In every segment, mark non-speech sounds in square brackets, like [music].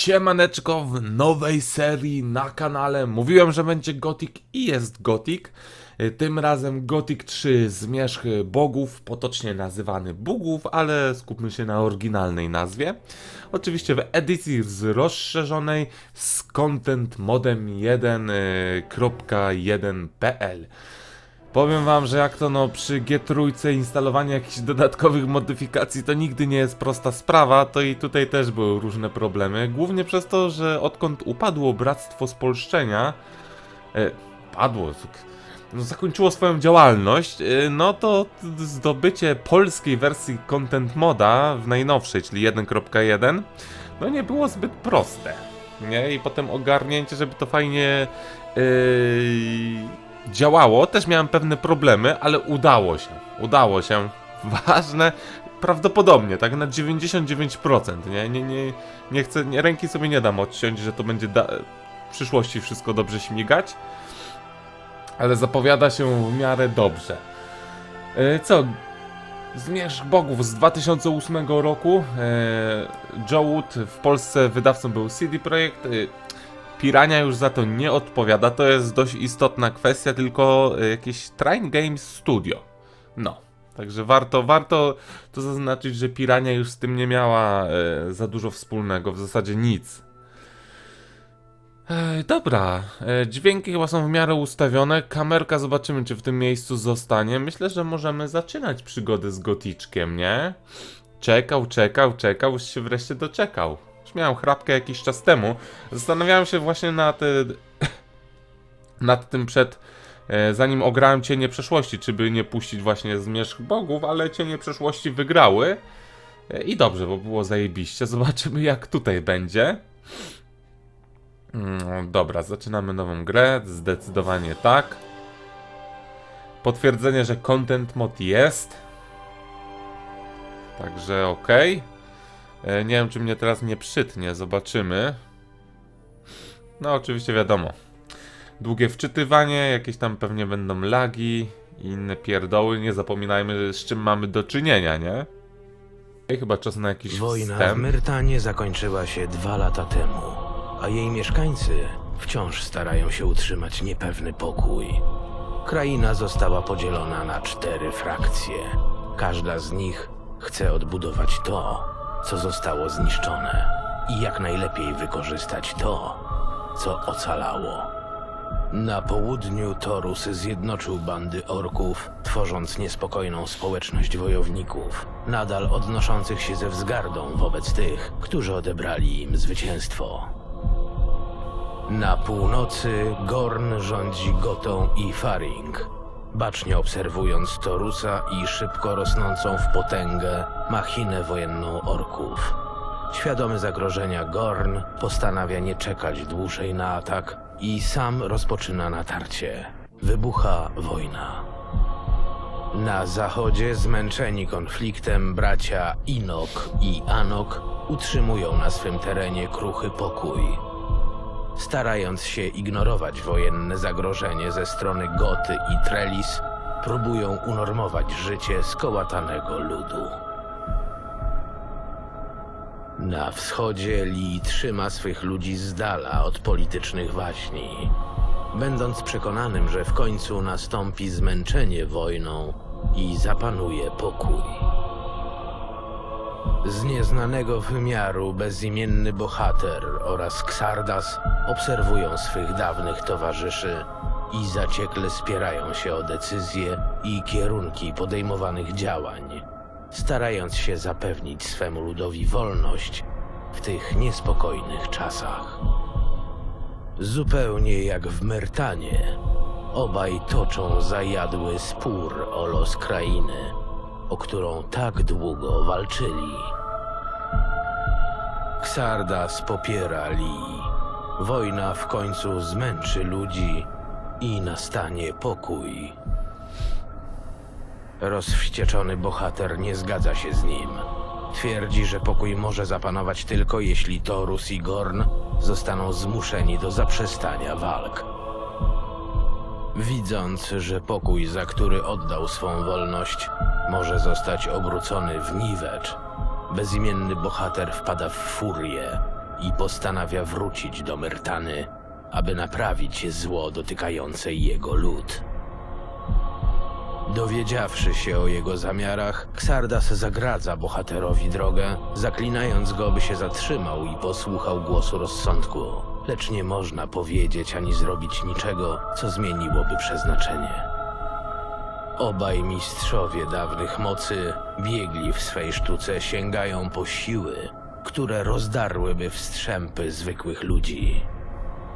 Siemaneczko w nowej serii na kanale. Mówiłem, że będzie Gothic i jest Gothic. Y, Tym razem Gothic 3 Zmierzch Bogów, potocznie nazywany Bugów, ale skupmy się na oryginalnej nazwie. Oczywiście w edycji z rozszerzonej z content modem 1.1.pl. Powiem wam, że jak to no przy G3 instalowanie jakichś dodatkowych modyfikacji to nigdy nie jest prosta sprawa, to i tutaj też były różne problemy. Głównie przez to, że odkąd upadło Bractwo Spolszczenia, e, padło, no, zakończyło swoją działalność, e, no to zdobycie polskiej wersji Content Moda w najnowszej, czyli 1.1, no nie było zbyt proste. Nie? I potem ogarnięcie, żeby to fajnie yy, działało. Też miałem pewne problemy, ale udało się. Udało się. [laughs] Ważne, prawdopodobnie, tak na 99%. Nie, nie, nie, nie chcę, nie, ręki sobie nie dam odciąć, że to będzie w przyszłości wszystko dobrze śmigać. Ale zapowiada się w miarę dobrze. Yy, co? Zmierzch Bogów z 2008 roku. E, Joe Wood w Polsce wydawcą był CD Projekt. E, Pirania już za to nie odpowiada. To jest dość istotna kwestia, tylko e, jakieś Train Games Studio. No. Także warto, warto to zaznaczyć, że Pirania już z tym nie miała e, za dużo wspólnego, w zasadzie nic. Dobra, e, dźwięki chyba są w miarę ustawione. Kamerka, zobaczymy, czy w tym miejscu zostanie. Myślę, że możemy zaczynać przygodę z goticzkiem, nie? Czekał, czekał, czekał, już się wreszcie doczekał. Miałem chrapkę jakiś czas temu. Zastanawiałem się właśnie nad, e, [laughs] nad tym przed, e, zanim ograłem Cienie Przeszłości, czy by nie puścić właśnie Zmierzch Bogów, ale Cienie Przeszłości wygrały. E, I dobrze, bo było zajebiście. Zobaczymy, jak tutaj będzie. Mm, dobra, zaczynamy nową grę. Zdecydowanie tak. Potwierdzenie, że content mod jest. Także ok. Nie wiem, czy mnie teraz nie przytnie. Zobaczymy. No, oczywiście wiadomo. Długie wczytywanie, jakieś tam pewnie będą lagi i inne pierdoły. Nie zapominajmy, z czym mamy do czynienia, nie? I chyba czas na jakiś Wojna w wstęp. Myrtanie zakończyła się dwa lata temu, a jej mieszkańcy wciąż starają się utrzymać niepewny pokój. Kraina została podzielona na cztery frakcje. Każda z nich chce odbudować to, co zostało zniszczone i jak najlepiej wykorzystać to, co ocalało. Na południu Torus zjednoczył bandy orków, tworząc niespokojną społeczność wojowników, nadal odnoszących się ze wzgardą wobec tych, którzy odebrali im zwycięstwo. Na północy Gorn rządzi Gotą i Faring, bacznie obserwując Torusa i szybko rosnącą w potęgę machinę wojenną orków. Świadomy zagrożenia Gorn postanawia nie czekać dłużej na atak i sam rozpoczyna natarcie. Wybucha wojna. Na zachodzie zmęczeni konfliktem bracia Inok i Anok utrzymują na swym terenie kruchy pokój. Starając się ignorować wojenne zagrożenie ze strony Goty i Trellis, próbują unormować życie skołatanego ludu. Na wschodzie Lee trzyma swych ludzi z dala od politycznych waśni, będąc przekonanym, że w końcu nastąpi zmęczenie wojną i zapanuje pokój. Z nieznanego wymiaru bezimienny bohater oraz Xardas obserwują swych dawnych towarzyszy i zaciekle spierają się o decyzje i kierunki podejmowanych działań, starając się zapewnić swemu ludowi wolność w tych niespokojnych czasach. Zupełnie jak w Myrtanie, obaj toczą zajadły spór o los krainy, o którą tak długo walczyli. Xardas popiera Lee. Wojna w końcu zmęczy ludzi i nastanie pokój. Rozwścieczony bohater nie zgadza się z nim. Twierdzi, że pokój może zapanować tylko jeśli Torus i Gorn zostaną zmuszeni do zaprzestania walk. Widząc, że pokój, za który oddał swą wolność, może zostać obrócony w niwecz, bezimienny bohater wpada w furię i postanawia wrócić do Myrtany, aby naprawić zło dotykające jego lud. Dowiedziawszy się o jego zamiarach, Xardas zagradza bohaterowi drogę, zaklinając go, by się zatrzymał i posłuchał głosu rozsądku. Lecz nie można powiedzieć ani zrobić niczego, co zmieniłoby przeznaczenie. Obaj mistrzowie dawnych mocy, biegli w swej sztuce, sięgają po siły, które rozdarłyby wstrzępy zwykłych ludzi.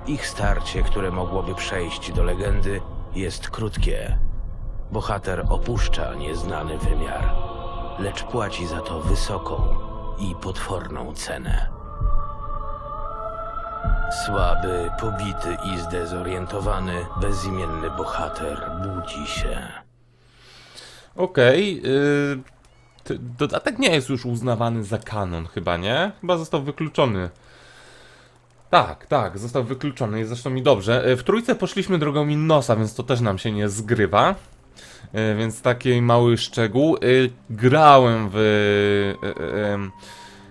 Ich starcie, które mogłoby przejść do legendy, jest krótkie. Bohater opuszcza nieznany wymiar, lecz płaci za to wysoką i potworną cenę. Słaby, pobity i zdezorientowany, bezimienny bohater budzi się. Okej, yy, ty- dodatek nie jest już uznawany za kanon chyba, nie? Chyba został wykluczony. Tak, tak, został wykluczony i zresztą mi dobrze. Yy, W trójce poszliśmy drogą Innosa, więc to też nam się nie zgrywa. Yy, Więc taki mały szczegół. Yy, Grałem w yy, yy, yy,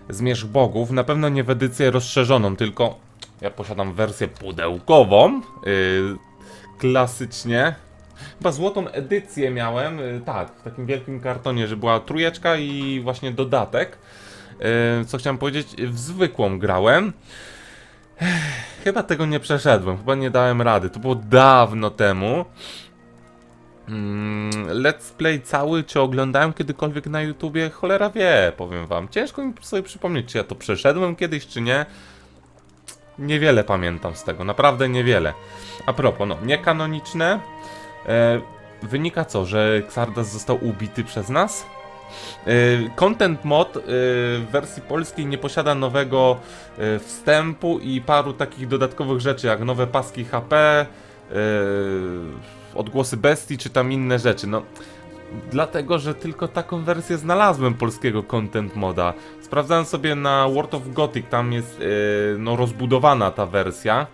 Zmierzch Bogów, na pewno nie w edycję rozszerzoną, tylko ja posiadam wersję pudełkową. Yy, Klasycznie, Chyba złotą edycję miałem, y, tak, w takim wielkim kartonie, że była trójeczka i właśnie dodatek. Y, Co chciałem powiedzieć, w zwykłą grałem. Chyba tego nie przeszedłem, chyba nie dałem rady. To było dawno temu. Mm, Let's play cały, czy oglądałem kiedykolwiek na YouTubie? Cholera wie, powiem wam. Ciężko mi sobie przypomnieć, czy ja to przeszedłem kiedyś, czy nie. Niewiele pamiętam z tego, naprawdę niewiele. A propos, no, niekanoniczne. E, wynika co, że Xardas został ubity przez nas? E, Content mod e, w wersji polskiej nie posiada nowego e, wstępu i paru takich dodatkowych rzeczy, jak nowe paski HP, odgłosy bestii, czy tam inne rzeczy. No, dlatego, że tylko taką wersję znalazłem polskiego content moda. Sprawdzałem sobie na World of Gothic, tam jest no, rozbudowana ta wersja.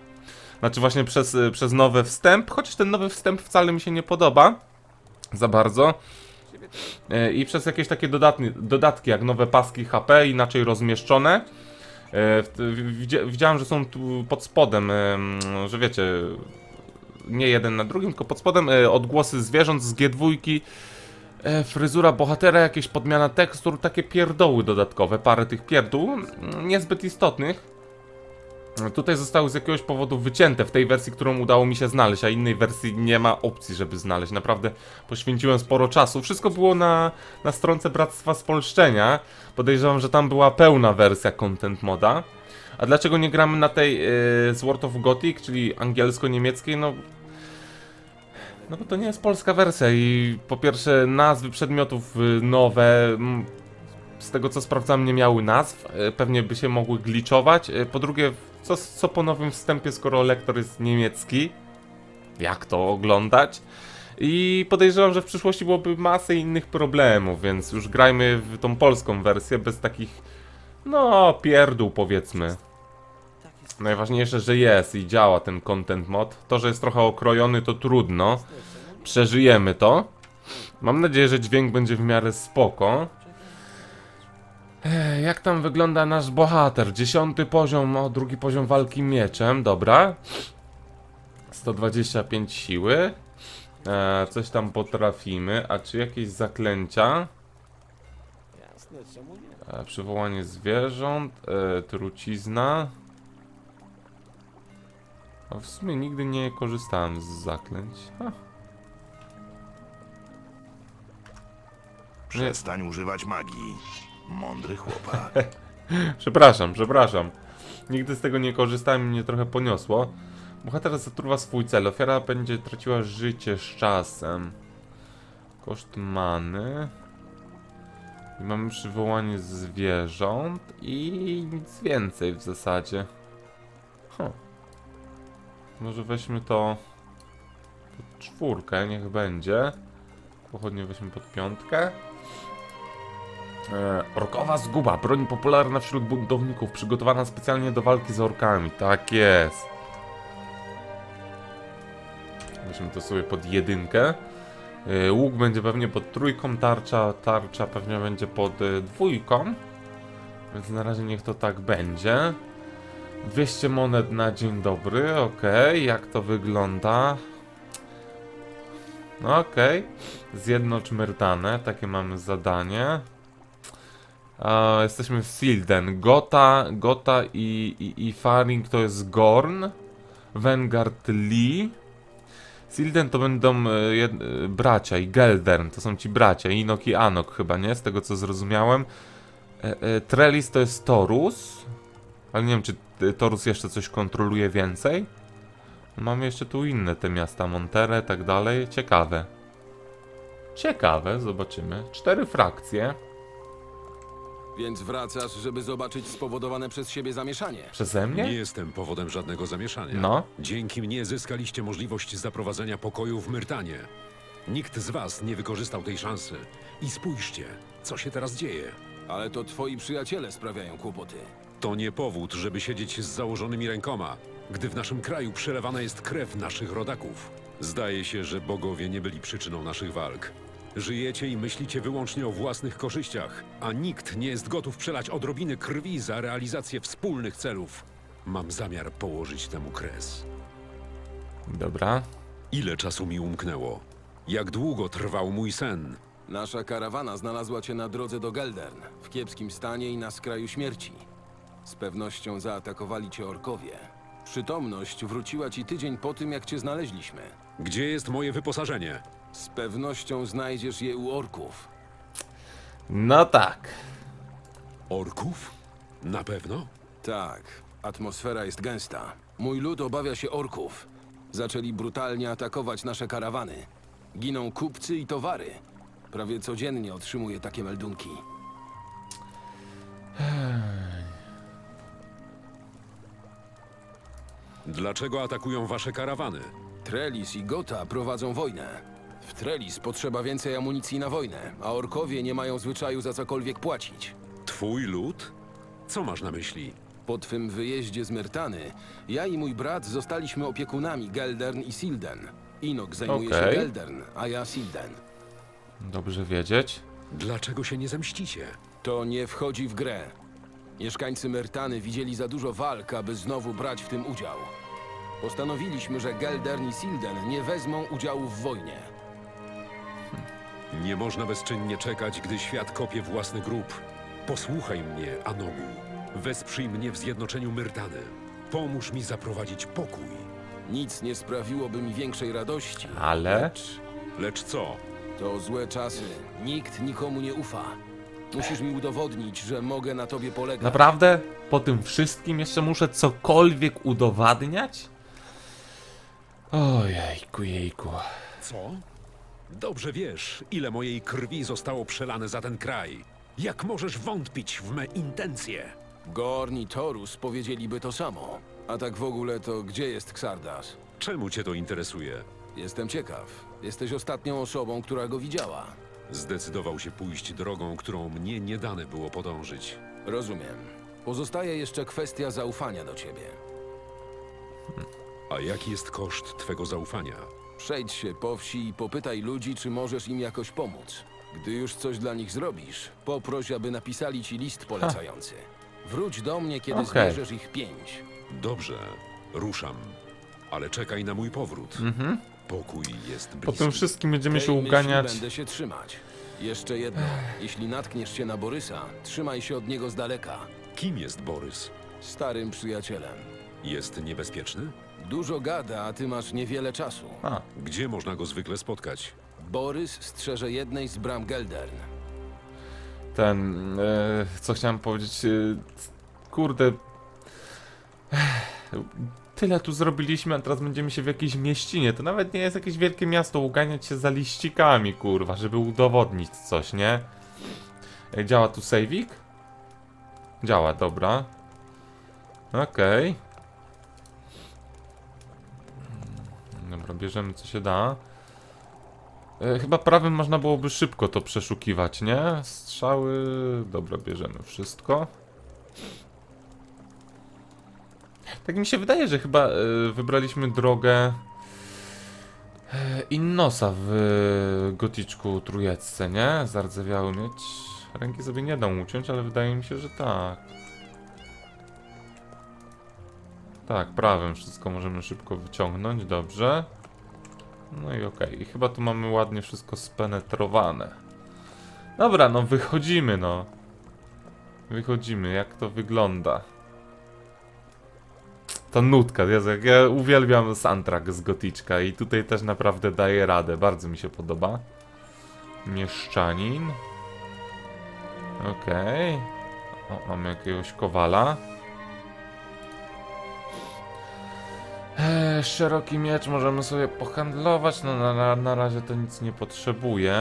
Znaczy właśnie przez, y, przez nowy wstęp, chociaż ten nowy wstęp wcale mi się nie podoba za bardzo. Y, I przez jakieś takie dodatni, dodatki, jak nowe paski HP, inaczej rozmieszczone. Widzia- Widziałem, że są tu pod spodem, że wiecie, nie jeden na drugim, tylko pod spodem y, odgłosy zwierząt z G2, y, fryzura bohatera, jakieś podmiana tekstur, takie pierdoły dodatkowe, parę tych pierdół, mm, niezbyt istotnych. Tutaj zostały z jakiegoś powodu wycięte w tej wersji, którą udało mi się znaleźć, a innej wersji nie ma opcji, żeby znaleźć. Naprawdę poświęciłem sporo czasu. Wszystko było na, na stronce Bractwa Spolszczenia. Podejrzewam, że tam była pełna wersja content moda. A dlaczego nie gramy na tej yy, z World of Gothic, czyli angielsko-niemieckiej? No, no bo to nie jest polska wersja i po pierwsze nazwy przedmiotów y, nowe, z tego co sprawdzam nie miały nazw, y, pewnie by się mogły gliczować. Y, Po drugie, co, co po nowym wstępie, skoro lektor jest niemiecki? Jak to oglądać? I podejrzewam, że w przyszłości byłoby masę innych problemów, więc już grajmy w tą polską wersję bez takich, no, pierdół powiedzmy. Najważniejsze, że jest i działa ten content mod. To, że jest trochę okrojony, to trudno. Przeżyjemy to. Mam nadzieję, że dźwięk będzie w miarę spoko. Jak tam wygląda nasz bohater? Dziesiąty poziom, o drugi poziom walki mieczem, dobra. 125 siły. E, coś tam potrafimy. A czy jakieś zaklęcia? E, przywołanie zwierząt, e, trucizna. A w sumie nigdy nie korzystałem z zaklęć. Ha. Przestań używać magii. Mądry chłopak. [laughs] Przepraszam, przepraszam. Nigdy z tego nie korzystałem i mnie trochę poniosło. Bohater zatruwa swój cel. Ofiara będzie traciła życie z czasem. Koszt many. I mamy przywołanie zwierząt i nic więcej w zasadzie. Huh. Może weźmy to pod czwórkę, niech będzie. Pochodnie weźmy pod piątkę. E, orkowa zguba, broń popularna wśród buntowników, przygotowana specjalnie do walki z orkami. Tak jest. Weźmy to sobie pod jedynkę. E, łuk będzie pewnie pod trójką, tarcza, tarcza pewnie będzie pod e, dwójką. Więc na razie niech to tak będzie. 200 monet na dzień dobry, okej, jak to wygląda? Okej, zjednocz Myrtanę, takie mamy zadanie. A, jesteśmy w Silden, Gota, Gota i, i, i Faring to jest Gorn, Vanguard Lee. Silden to będą e, e, bracia i Geldern, to są ci bracia, Inok i Anok chyba, nie? Z tego co zrozumiałem. E, e, Trellis to jest Torus, ale nie wiem czy e, Torus jeszcze coś kontroluje więcej. Mamy jeszcze tu inne te miasta, Monterre, tak dalej. Ciekawe. Ciekawe, zobaczymy. Cztery frakcje. Więc wracasz, żeby zobaczyć spowodowane przez siebie zamieszanie. Przeze mnie? Nie jestem powodem żadnego zamieszania. No. Dzięki mnie zyskaliście możliwość zaprowadzenia pokoju w Myrtanie. Nikt z was nie wykorzystał tej szansy. I spójrzcie, co się teraz dzieje. Ale to twoi przyjaciele sprawiają kłopoty. To nie powód, żeby siedzieć z założonymi rękoma, gdy w naszym kraju przelewana jest krew naszych rodaków. Zdaje się, że bogowie nie byli przyczyną naszych walk. Żyjecie i myślicie wyłącznie o własnych korzyściach, a nikt nie jest gotów przelać odrobiny krwi za realizację wspólnych celów. Mam zamiar położyć temu kres. Dobra. Ile czasu mi umknęło? Jak długo trwał mój sen? Nasza karawana znalazła cię na drodze do Geldern, w kiepskim stanie i na skraju śmierci. Z pewnością zaatakowali cię orkowie. Przytomność wróciła ci tydzień po tym, jak cię znaleźliśmy. Gdzie jest moje wyposażenie? Z pewnością znajdziesz je u orków. No tak. Orków? Na pewno? Tak, atmosfera jest gęsta. Mój lud obawia się orków. Zaczęli brutalnie atakować nasze karawany. Giną kupcy i towary. Prawie codziennie otrzymuję takie meldunki. Dlaczego atakują wasze karawany? Trellis i Gota prowadzą wojnę. W Trellis potrzeba więcej amunicji na wojnę, a orkowie nie mają zwyczaju za cokolwiek płacić. Twój lud? Co masz na myśli? Po twym wyjeździe z Myrtany, ja i mój brat zostaliśmy opiekunami Geldern i Silden. Inok zajmuje Okej. się Geldern, a ja Silden. Dobrze wiedzieć. Dlaczego się nie zemścicie? To nie wchodzi w grę. Mieszkańcy Myrtany widzieli za dużo walk, aby znowu brać w tym udział. Postanowiliśmy, że Geldern i Silden nie wezmą udziału w wojnie. Nie można bezczynnie czekać, gdy świat kopie własny grób. Posłuchaj mnie, Anogu. Wesprzyj mnie w zjednoczeniu Myrtany. Pomóż mi zaprowadzić pokój. Nic nie sprawiłoby mi większej radości. Ale? Lecz Lecz co? to złe czasy. Nikt nikomu nie ufa. Musisz mi udowodnić, że mogę na tobie polegać. Naprawdę? Po tym wszystkim jeszcze muszę cokolwiek udowadniać? Ojejku, jejku. Co? Dobrze wiesz, ile mojej krwi zostało przelane za ten kraj. Jak możesz wątpić w me intencje? Gorn i Torus powiedzieliby to samo. A tak w ogóle to gdzie jest Xardas? Czemu cię to interesuje? Jestem ciekaw. Jesteś ostatnią osobą, która go widziała. Zdecydował się pójść drogą, którą mnie nie dane było podążyć. Rozumiem. Pozostaje jeszcze kwestia zaufania do ciebie. A jaki jest koszt twego zaufania? Przejdź się po wsi i popytaj ludzi, czy możesz im jakoś pomóc. Gdy już coś dla nich zrobisz, poproś, aby napisali ci list polecający. Wróć do mnie, kiedy Okej. zbierzesz ich pięć. Dobrze, ruszam. Ale czekaj na mój powrót. Pokój jest Po bliski. tym wszystkim będziemy Tej się myśli uganiać. będę się trzymać. Jeszcze jedno. Jeśli natkniesz się na Borysa, trzymaj się od niego z daleka. Kim jest Borys? Starym przyjacielem. Jest niebezpieczny? Dużo gada, a ty masz niewiele czasu. A, Gdzie można go zwykle spotkać? Borys strzeże jednej z bram Geldern. ten, e, co chciałem powiedzieć, e, kurde, Ech, tyle tu zrobiliśmy, a teraz będziemy się w jakiejś mieścinie, to nawet nie jest jakieś wielkie miasto, uganiać się za liścikami, kurwa, żeby udowodnić coś, nie? E, Działa tu saving? Działa, dobra. Okej. Bierzemy co się da. E, Chyba prawym można byłoby szybko to przeszukiwać, nie? Strzały. Dobra, bierzemy wszystko. Tak mi się wydaje, że chyba e, wybraliśmy drogę e, Innosa w e, goticzku trójecce, nie? Zardzewiały mieć. Ręki sobie nie dam uciąć, ale wydaje mi się, że tak. Tak, prawym wszystko możemy szybko wyciągnąć, dobrze. No i okej, i chyba tu mamy ładnie wszystko spenetrowane. Dobra, no wychodzimy, no. Wychodzimy, jak to wygląda. Ta nutka, jak ja uwielbiam soundtrack z Goticzka i tutaj też naprawdę daje radę, bardzo mi się podoba. Mieszczanin. Okej. O, mamy jakiegoś kowala. Eee, szeroki miecz możemy sobie pohandlować, no na, na, na razie to nic nie potrzebuję.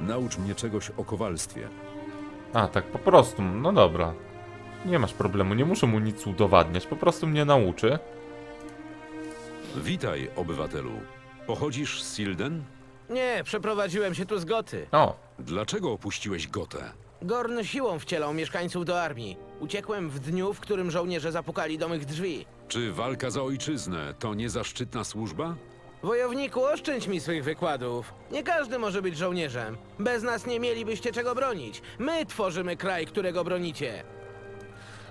Naucz mnie czegoś o kowalstwie. A, tak po prostu, no dobra. Nie masz problemu, nie muszę mu nic udowadniać, po prostu mnie nauczy. Witaj, obywatelu. Pochodzisz z Silden? Nie, przeprowadziłem się tu z Goty. O, Dlaczego opuściłeś Gotę? Gorn siłą wcielał mieszkańców do armii. Uciekłem w dniu, w którym żołnierze zapukali do mych drzwi. Czy walka za ojczyznę to niezaszczytna służba? Wojowniku, oszczędź mi swych wykładów. Nie każdy może być żołnierzem. Bez nas nie mielibyście czego bronić. My tworzymy kraj, którego bronicie.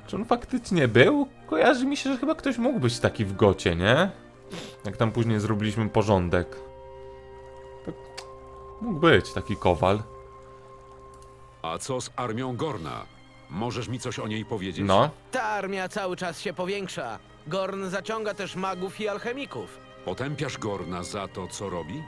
czy on faktycznie był? Kojarzy mi się, że chyba ktoś mógł być taki w gocie, nie? Jak tam później zrobiliśmy porządek. Tak, mógł być taki kowal. A co z armią Gorna? Możesz mi coś o niej powiedzieć? No, Ta armia cały czas się powiększa. Gorn zaciąga też magów i alchemików. Potępiasz Gorna za to, co robi?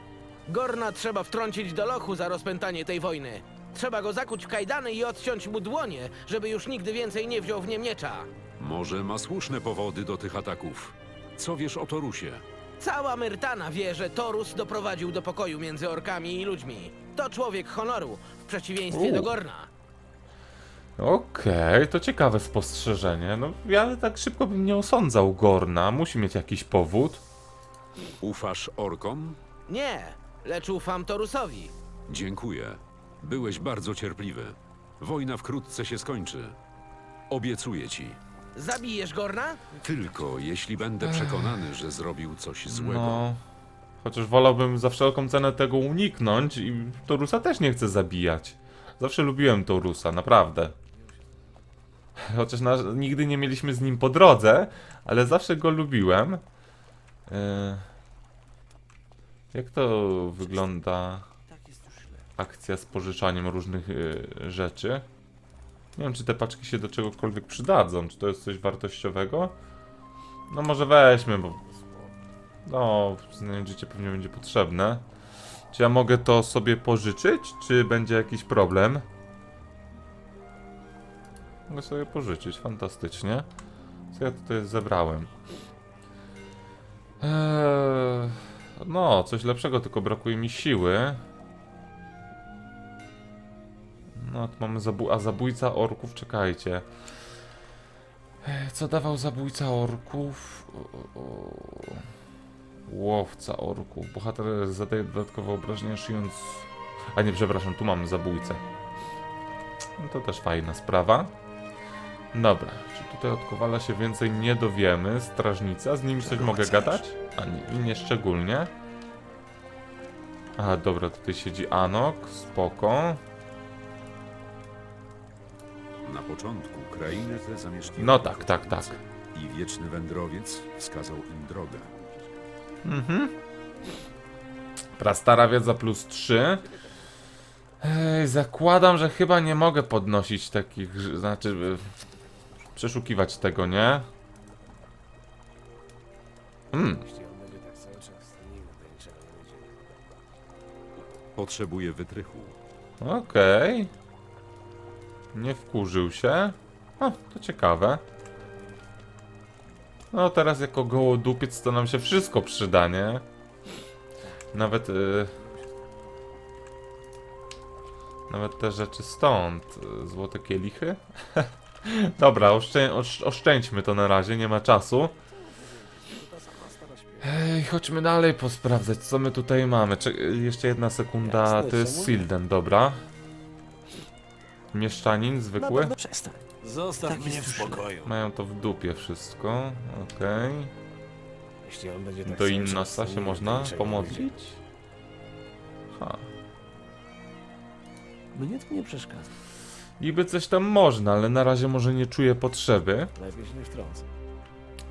Gorna trzeba wtrącić do lochu za rozpętanie tej wojny. Trzeba go zakuć w kajdany i odciąć mu dłonie, żeby już nigdy więcej nie wziął w nie miecza. Może ma słuszne powody do tych ataków. Co wiesz o Torusie? Cała Myrtana wie, że Torus doprowadził do pokoju między orkami i ludźmi. To człowiek honoru, w przeciwieństwie U. do Gorna. Okej, to ciekawe spostrzeżenie. No, ja tak szybko bym nie osądzał Gorna, musi mieć jakiś powód. Ufasz orkom? Nie, lecz ufam Torusowi. Dziękuję. Byłeś bardzo cierpliwy. Wojna wkrótce się skończy. Obiecuję ci. Zabijesz Gorna? Tylko jeśli będę przekonany, że zrobił coś złego. No. Chociaż wolałbym za wszelką cenę tego uniknąć i Torusa też nie chcę zabijać. Zawsze lubiłem Torusa, naprawdę. Chociaż na, nigdy nie mieliśmy z nim po drodze, ale zawsze go lubiłem. E, jak to wygląda akcja z pożyczaniem różnych e, rzeczy? Nie wiem, czy te paczki się do czegokolwiek przydadzą. Czy to jest coś wartościowego? No może weźmy, bo no, znając życie pewnie będzie potrzebne. Czy ja mogę to sobie pożyczyć, czy będzie jakiś problem? Mogę sobie pożyczyć, fantastycznie. Co ja tutaj zebrałem? Eee, no, coś lepszego, tylko brakuje mi siły. No, tu mamy zabu a zabójca orków, czekajcie. Eee, Co dawał zabójca orków? O, o, o. Łowca orków. Bohater zadaje dodatkowe obrażenia szyjąc... A nie, przepraszam, tu mamy zabójcę. No to też fajna sprawa. Dobra, czy tutaj od Kowala się więcej nie dowiemy? Strażnica, z nimi coś Czego mogę chcesz? gadać? A nie, nie szczególnie. Aha, dobra, tutaj siedzi Anok, spoko. Na początku krainę tę zamieszkiwał No tak, tak, tak. i wieczny wędrowiec wskazał im drogę. Mhm. Prastara wiedza plus 3. Ej, zakładam, że chyba nie mogę podnosić takich, znaczy y, przeszukiwać tego, nie? Hmm, Potrzebuje wytrychu. okej. Nie wkurzył się. O, to ciekawe. No teraz jako gołodupiec to nam się wszystko przyda, nie? Nawet y... Nawet te rzeczy stąd. y, Złote kielichy. [laughs] Dobra, oszczę osz oszczędźmy to na razie, nie ma czasu. Ej, chodźmy dalej posprawdzać, co my tutaj mamy. Cze jeszcze jedna sekunda, to jest? Silden, dobra. Mieszczanin zwykły. No przestań. Zostaw Tak mnie w spokoju. Mają to w dupie wszystko, okej. Jeśli on będzie tak Do cały czas, się to można niczego nie pomodlić? Ha. będzie. Mnie to nie przeszkadza. Niby coś tam można, ale na razie może nie czuję potrzeby, Lepiej się nie wtrącę.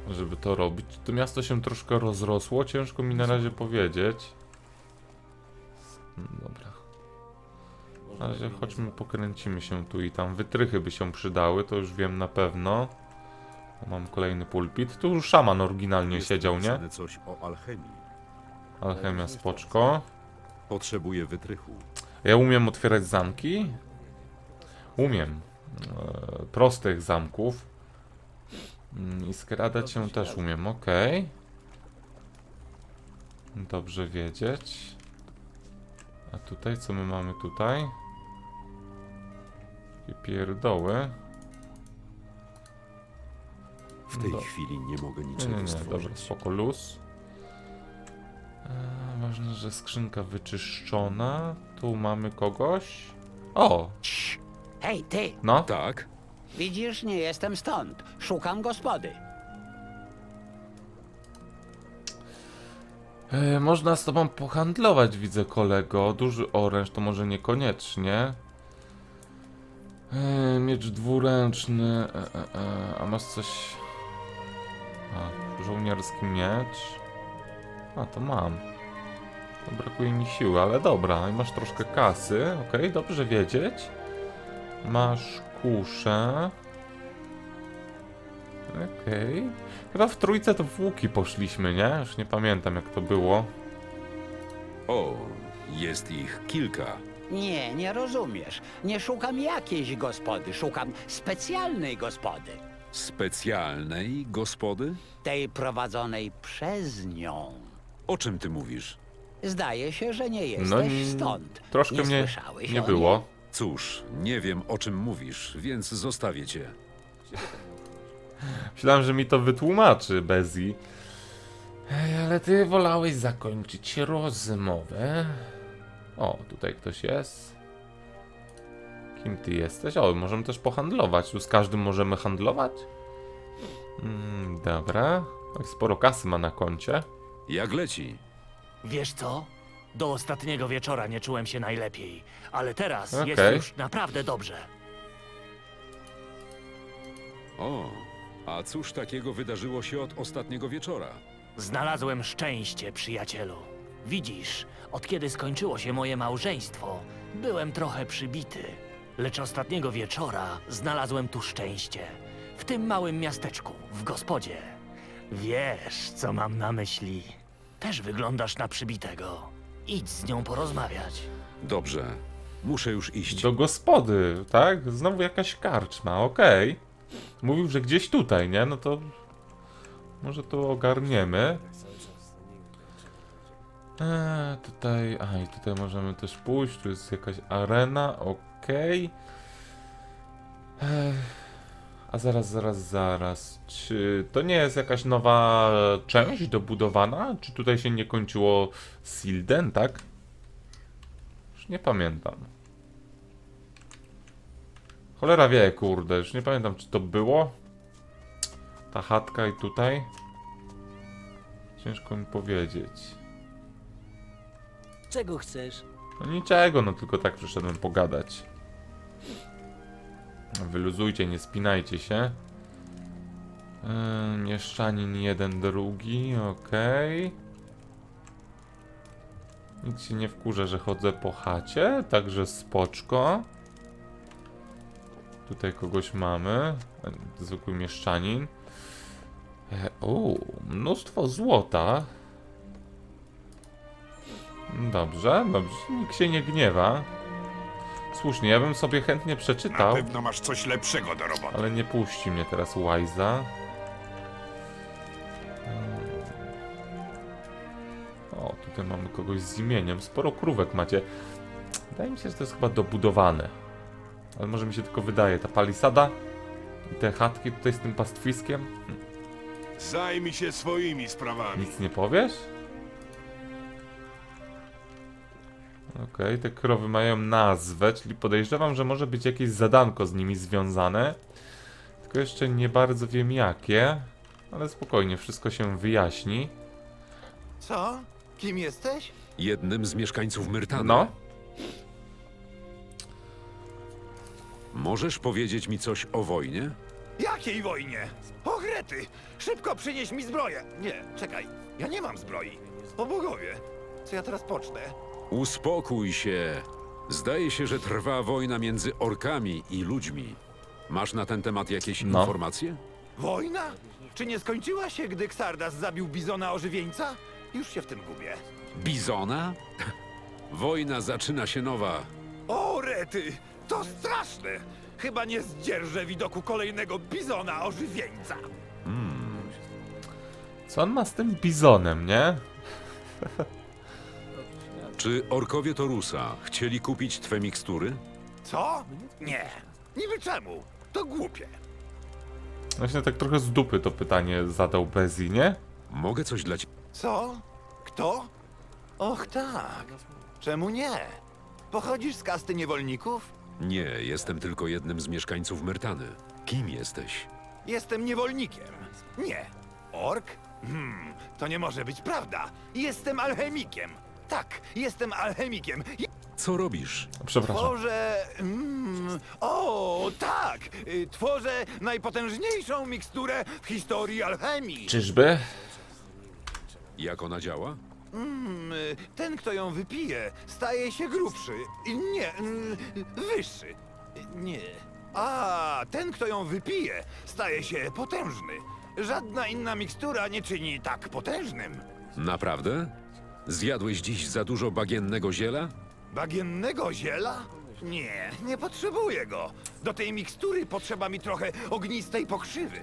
żeby to robić. To miasto się troszkę rozrosło, ciężko mi na razie powiedzieć. Mm, Dobra. Na razie chodźmy, pokręcimy się tu i tam. Wytrychy by się przydały, to już wiem na pewno. Mam kolejny pulpit. Tu już szaman oryginalnie Jest siedział, nie? napisane coś o alchemii. Alchemia spoczko. Potrzebuję wytrychu. Ja umiem otwierać zamki. Umiem. E, prostych zamków. Mm, I skradać się też umiem, ok. Dobrze wiedzieć. A tutaj, co my mamy tutaj? Takie pierdoły. W tej Do- chwili nie mogę niczego nie, nie, dobra, stworzyć. spoko, luz. E, ważne, że skrzynka wyczyszczona. Tu mamy kogoś. O, Hej, ty! no. Tak? Widzisz, nie jestem stąd. Szukam gospody. E, można z tobą pohandlować, widzę kolego. Duży oręż to może niekoniecznie. E, miecz dwuręczny. E, e, e, a masz coś. A, żołnierski miecz. A, to mam. To brakuje mi siły, ale dobra. I masz troszkę kasy. Okej, dobrze wiedzieć. Masz kuszę. Okej. Chyba w trójce to w łuki poszliśmy, nie? Już nie pamiętam jak to było. O, jest ich kilka. Nie, nie rozumiesz. Nie szukam jakiejś gospody, szukam specjalnej gospody. Specjalnej gospody? Tej prowadzonej przez nią. O czym ty mówisz? Zdaje się, że nie jesteś No, n- stąd. troszkę nie mnie słyszałeś nie o było. Cóż, nie wiem o czym mówisz, więc zostawię cię. Myślałem, że mi to wytłumaczy Bezi. Ej, ale ty wolałeś zakończyć rozmowę. O, tutaj ktoś jest. Kim ty jesteś? O, możemy też pohandlować. Tu z każdym możemy handlować? Mm, dobra. Sporo kasy ma na koncie. Jak leci? Wiesz co? Do ostatniego wieczora nie czułem się najlepiej, ale teraz jest Okej. już naprawdę dobrze. O, a cóż takiego wydarzyło się od ostatniego wieczora? Znalazłem szczęście, przyjacielu. Widzisz, od kiedy skończyło się moje małżeństwo, byłem trochę przybity. Lecz ostatniego wieczora znalazłem tu szczęście. W tym małym miasteczku, w gospodzie. Wiesz, co mam na myśli. Też wyglądasz na przybitego. Idź z nią porozmawiać. Dobrze, muszę już iść. Do gospody, tak? Znowu jakaś karczma, okej. Mówił, że gdzieś tutaj, nie? No to może to ogarniemy. Eee, tutaj, a i tutaj możemy też pójść, tu jest jakaś arena, okej. Eee, a zaraz, zaraz, zaraz, czy to nie jest jakaś nowa część dobudowana? Czy tutaj się nie kończyło Silden, tak? Już nie pamiętam. Cholera wie, kurde, już nie pamiętam czy to było. Ta chatka i tutaj. Ciężko mi powiedzieć. Czego chcesz? No niczego, no tylko tak przyszedłem pogadać. Wyluzujcie, nie spinajcie się. Yy, mieszczanin jeden, drugi, okej. Nic się nie wkurzę, że chodzę po chacie, także spoczko. Tutaj kogoś mamy. E, Zwykły mieszczanin. E, o, mnóstwo złota. Dobrze, dobrze, nikt się nie gniewa. Słusznie, ja bym sobie chętnie Na przeczytał, pewno masz coś lepszego do roboty. ale nie puści mnie teraz Wajza. O, tutaj mamy kogoś z imieniem. Sporo krówek macie. Wydaje mi się, że to jest chyba dobudowane. Ale może mi się tylko wydaje. Ta palisada i te chatki tutaj z tym pastwiskiem. Zajmij się swoimi sprawami. Nic nie powiesz? Okej, te krowy mają nazwę, czyli podejrzewam, że może być jakieś zadanko z nimi związane. Tylko jeszcze nie bardzo wiem jakie. Ale spokojnie, wszystko się wyjaśni. Co? Kim jesteś? Jednym z mieszkańców Myrtany. No, Możesz powiedzieć mi coś o wojnie? Jakiej wojnie? Pochrety! Szybko przynieś mi zbroję! Nie, czekaj, ja nie mam zbroi. O bogowie, co ja teraz pocznę? Uspokój się. Zdaje się, że trwa wojna między orkami i ludźmi. Masz na ten temat jakieś No. informacje? Wojna? Czy nie skończyła się, gdy Xardas zabił bizona ożywieńca? Już się w tym gubię. Bizona? Wojna zaczyna się nowa. O, rety! To straszne! Chyba nie zdzierżę widoku kolejnego bizona ożywieńca. Co on ma z tym bizonem, nie? [laughs] Czy orkowie Torusa chcieli kupić twe mikstury? Co? Nie. Niby czemu? To głupie. Właśnie tak trochę z dupy to pytanie zadał Bezi, nie? Mogę coś dla ciebie. Co? Kto? Och tak. Czemu nie? Pochodzisz z kasty niewolników? Nie, jestem tylko jednym z mieszkańców Myrtany. Kim jesteś? Jestem niewolnikiem. Nie. Ork? Hmm, to nie może być prawda. Jestem alchemikiem. Tak, jestem alchemikiem. Co robisz? Przepraszam. Tworzę. Mm, o, tak! Y, Tworzę najpotężniejszą miksturę w historii alchemii. Czyżby? Jak ona działa? Mm, y, ten, kto ją wypije, staje się grubszy. I Nie, mm, wyższy. Y, Nie. A, ten, kto ją wypije, staje się potężny. Żadna inna mikstura nie czyni tak potężnym. Naprawdę? Zjadłeś dziś za dużo bagiennego ziela? Bagiennego ziela? Nie, nie potrzebuję go. Do tej mikstury potrzeba mi trochę ognistej pokrzywy.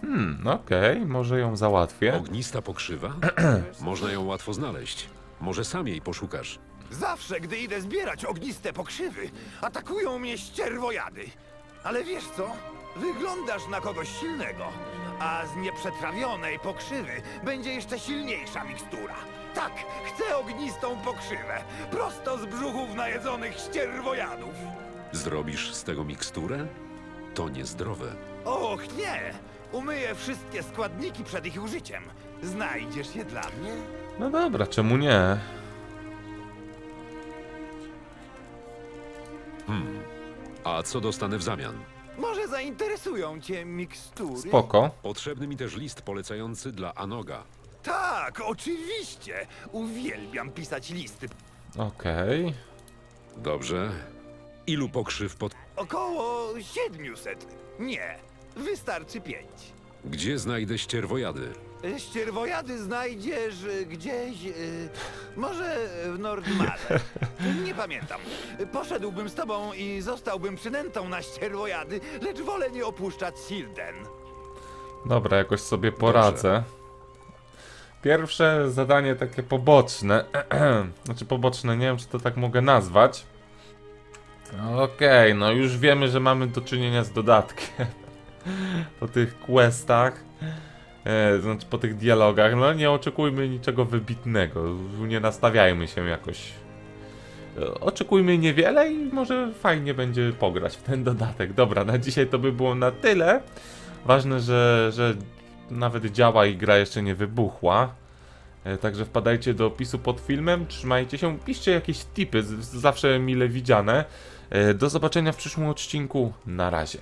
Hmm, okej, może ją załatwię. Ognista pokrzywa? [clears throat] Można ją łatwo znaleźć. Może sam jej poszukasz. Zawsze, gdy idę zbierać ogniste pokrzywy, atakują mnie ścierwojady. Ale wiesz co? Wyglądasz na kogoś silnego. A z nieprzetrawionej pokrzywy będzie jeszcze silniejsza mikstura. Tak, chcę ognistą pokrzywę. Prosto z brzuchów najedzonych ścierwojadów. Zrobisz z tego miksturę? To niezdrowe. Och, nie! Umyję wszystkie składniki przed ich użyciem. Znajdziesz je dla mnie? No dobra, czemu nie? A co dostanę w zamian? Może zainteresują cię mikstury? Spoko. Potrzebny mi też list polecający dla Anoga. Tak, oczywiście. Uwielbiam pisać listy. Okej. Dobrze. Ilu pokrzyw pod... Około 700. Nie, wystarczy pięć. Gdzie znajdę ścierwojady? Ścierwojady znajdziesz y, gdzieś, y, może w Nordmale. [laughs] Nie pamiętam. Poszedłbym z tobą i zostałbym przynętą na ścierwojady, lecz wolę nie opuszczać Silden. Dobra, jakoś sobie poradzę. Pierwsze zadanie takie poboczne. [clears throat] znaczy poboczne, nie wiem czy to tak mogę nazwać. Okej, no już wiemy, że mamy do czynienia z dodatkiem. [laughs] po tych questach. E, znaczy po tych dialogach. No nie oczekujmy niczego wybitnego. Nie nastawiajmy się jakoś. E, Oczekujmy niewiele i może fajnie będzie pograć w ten dodatek. Dobra, na dzisiaj to by było na tyle. Ważne, że, że nawet działa i gra jeszcze nie wybuchła. E, Także wpadajcie do opisu pod filmem, trzymajcie się, piszcie jakieś tipy, zawsze mile widziane. E, Do zobaczenia w przyszłym odcinku, na razie.